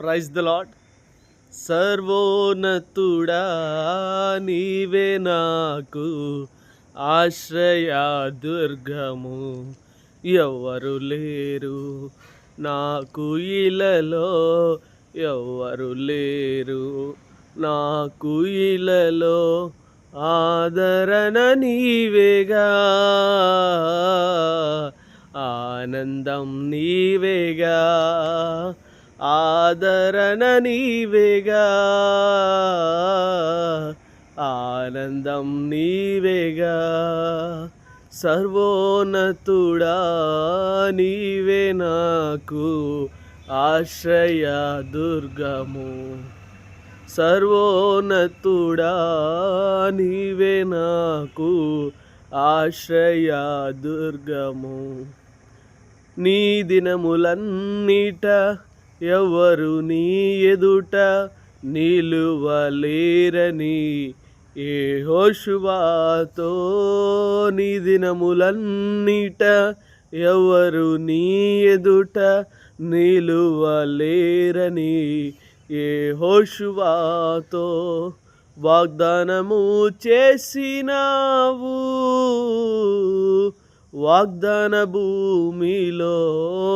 Praise the lord సర్వోన్నతుడా నీవే నాకు ఆశ్రయా దుర్గము. ఎవ్వరు లేరు నాకు ఇలలో ఎవ్వరు లేరు నాకు ఇలలో ఆదరణ నీవేగా ఆనందం నీవేగా. ఆదరణ నీవేగా ఆనందం నీవేగా సర్వోన్నతుడా నీవే నాకు ఆశ్రయ దుర్గము. సర్వోన్నతుడా నీవే నాకు ఆశ్రయ దుర్గము. నీ దినములన్నిట ఎవరు నీ ఎదుట నిలువలేరని ఏ హోషువాతో నీ దినములన్నిట ఎవరు నీ ఎదుట నిలువలేరని ఏ హోషువాతో వాగ్దానము చేసినావు. వాగ్దాన భూమిలో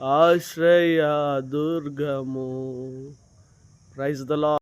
ఆశ్రయ దుర్గము. Praise the law